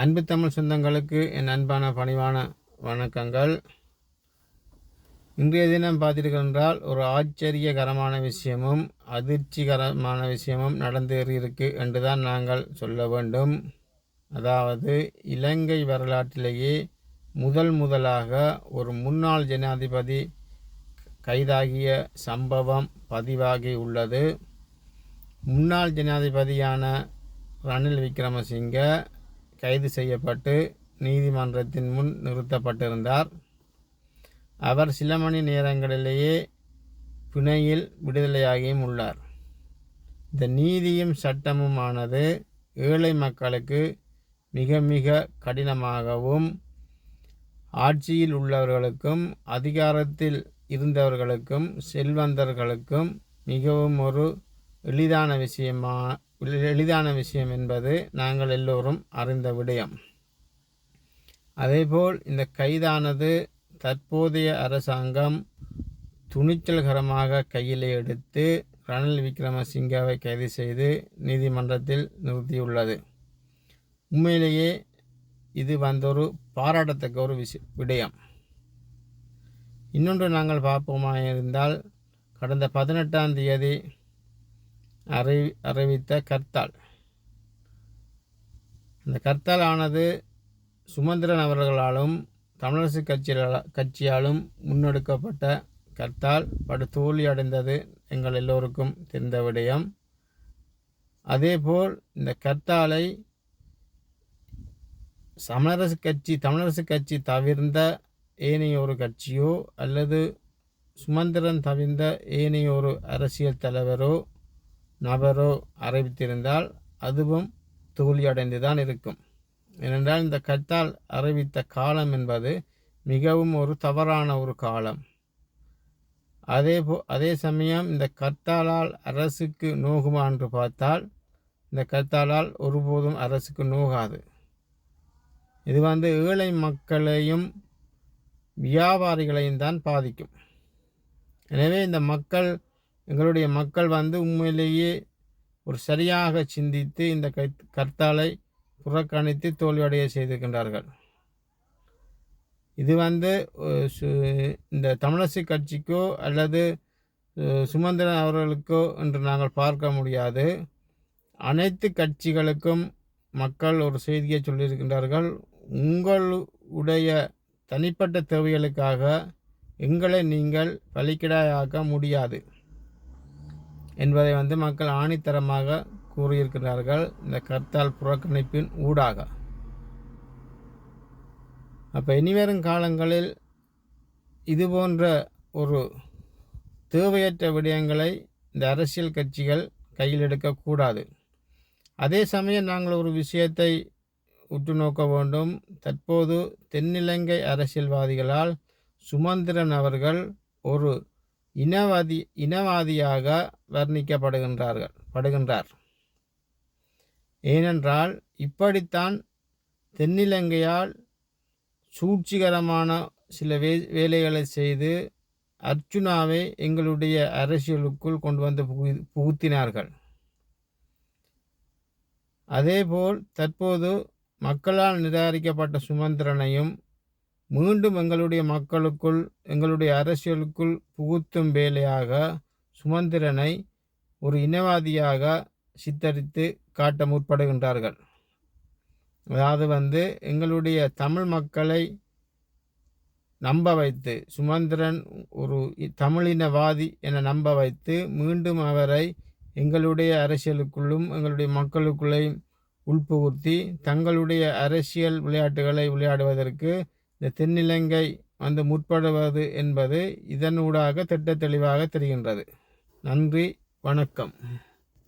அன்பு தமிழ் சொந்தங்களுக்கு என் அன்பான பணிவான வணக்கங்கள். இன்றைய தினம் பார்த்திருக்கின்றால் ஒரு ஆச்சரியகரமான விஷயமும் அதிர்ச்சிகரமான விஷயமும் நடந்தேறியிருக்கு என்று தான் நாங்கள் சொல்ல வேண்டும். அதாவது இலங்கை வரலாற்றிலேயே முதல் முதலாக ஒரு முன்னாள் ஜனாதிபதி கைதாகிய சம்பவம் பதிவாகி உள்ளது. முன்னாள் ஜனாதிபதியான ரணில் விக்ரமசிங்க கைது செய்யப்பட்டு நீதிமன்றத்தின் முன் நிறுத்தப்பட்டிருந்தார். அவர் சில மணி நேரங்களிலேயே பிணையில் விடுதலையாகியும் உள்ளார். இந்த நீதியும் சட்டமுமானது ஏழை மக்களுக்கு மிக மிக கடினமாகவும் ஆட்சியில் உள்ளவர்களுக்கும் அதிகாரத்தில் இருந்தவர்களுக்கும் செல்வந்தர்களுக்கும் மிகவும் ஒரு எளிதான விஷயமா எளிதான விஷயம் என்பது நாங்கள் எல்லோரும் அறிந்த விடயம். அதேபோல் இந்த கைதானது தற்போதைய அரசாங்கம் துணிச்சல்கரமாக கையிலே எடுத்து ரணில் விக்ரமசிங்காவை கைது செய்து நீதிமன்றத்தில் நிறுத்தியுள்ளது. உண்மையிலேயே இது வந்தொரு பாராட்டத்தக்க ஒரு விஷ விடயம். இன்னொன்று நாங்கள் பார்ப்போமாக இருந்தால் கடந்த பதினெட்டாம் தேதி அறி அறிவித்த கர்த்தால் இந்த கர்த்தால் ஆனது சுமந்திரன் அவர்களாலும் தமிழரசு கட்சியால் கட்சியாலும் முன்னெடுக்கப்பட்ட கர்த்தால் படு தோல்வி அடைந்தது எங்கள் எல்லோருக்கும் தெரிந்த விடயம். அதேபோல் இந்த கர்த்தாலை சமரசு கட்சி தமிழரசு கட்சி தவிர்ந்த ஏனைய ஒரு கட்சியோ அல்லது சுமந்திரன் தவிர்ந்த ஏனைய ஒரு அரசியல் தலைவரோ நபரோ அறிவித்திருந்தால் அதுவும் தோல்வியடைந்து தான் இருக்கும். ஏனென்றால் இந்த கத்தால் அறிவித்த காலம் என்பது மிகவும் ஒரு தவறான ஒரு காலம். அதே போ அதே சமயம் இந்த கர்த்தாலால் அரசுக்கு நோகுமா என்று பார்த்தால் இந்த கர்த்தாலால் ஒருபோதும் அரசுக்கு நோகாது. இது வந்து ஏழை மக்களையும் வியாபாரிகளையும் தான் பாதிக்கும். எனவே இந்த மக்கள் எங்களுடைய மக்கள் வந்து உண்மையிலேயே ஒரு சரியாக சிந்தித்து இந்த கை கர்த்தாலை புறக்கணித்து தோல்வியடைய செய்திருக்கின்றார்கள். இது வந்து இந்த தமிழரசு கட்சிக்கோ அல்லது சுமந்திரன் அவர்களுக்கோ என்று நாங்கள் பார்க்க முடியாது. அனைத்து கட்சிகளுக்கும் மக்கள் ஒரு செய்தியை சொல்லியிருக்கின்றார்கள். உங்களுடைய தனிப்பட்ட தேவைகளுக்காக எங்களை நீங்கள் பலிக்கிடாயாக்க முடியாது. என்பதை வந்து மக்கள் ஆணித்தரமாக கூறியிருக்கிறார்கள். இந்த கர்த்தால் புறக்கணிப்பின் ஊடாக. அப்போ இனிவரும் காலங்களில் இது போன்ற ஒரு தேவையற்ற விடயங்களை இந்த அரசியல் கட்சிகள் கையில் எடுக்கக்கூடாது. அதே சமயம் நாங்கள் ஒரு விஷயத்தை உற்று நோக்க வேண்டும். தற்போது தென்னிலங்கை அரசியல்வாதிகளால் சுமந்திரன் அவர்கள் ஒரு இனவாதி இனவாதியாக வர்ணிக்கப்படுகின்றார்கள் படுகின்றார். ஏனென்றால் இப்படித்தான் தென்னிலங்கையால் சூழ்ச்சிகரமான சில வே வேலைகளை செய்து அர்ச்சுனாவை எங்களுடைய அரசியலுக்குள் கொண்டு வந்து புகு புகுத்தினார்கள். அதேபோல் தற்போது மக்களால் நிராகரிக்கப்பட்ட சுமந்திரனையும் மீண்டும் எங்களுடைய மக்களுக்குள் எங்களுடைய அரசியலுக்குள் புகுத்தும் வேலையாக சுமந்திரனை ஒரு இனவாதியாக சித்தரித்து காட்ட முற்படுகின்றார்கள். அதாவது வந்து எங்களுடைய தமிழ் மக்களை நம்ப வைத்து சுமந்திரன் ஒரு தமிழினவாதி என நம்ப வைத்து மீண்டும் அவரை எங்களுடைய அரசியலுக்குள்ளும் எங்களுடைய மக்களுக்குள்ளேயும் உள்புகுத்தி தங்களுடைய அரசியல் விளையாட்டுகளை விளையாடுவதற்கு இந்த தென்னிலங்கை வந்து முற்படுவது என்பது இதனூடாக திட்ட தெளிவாக தெரிகின்றது. நன்றி வணக்கம்.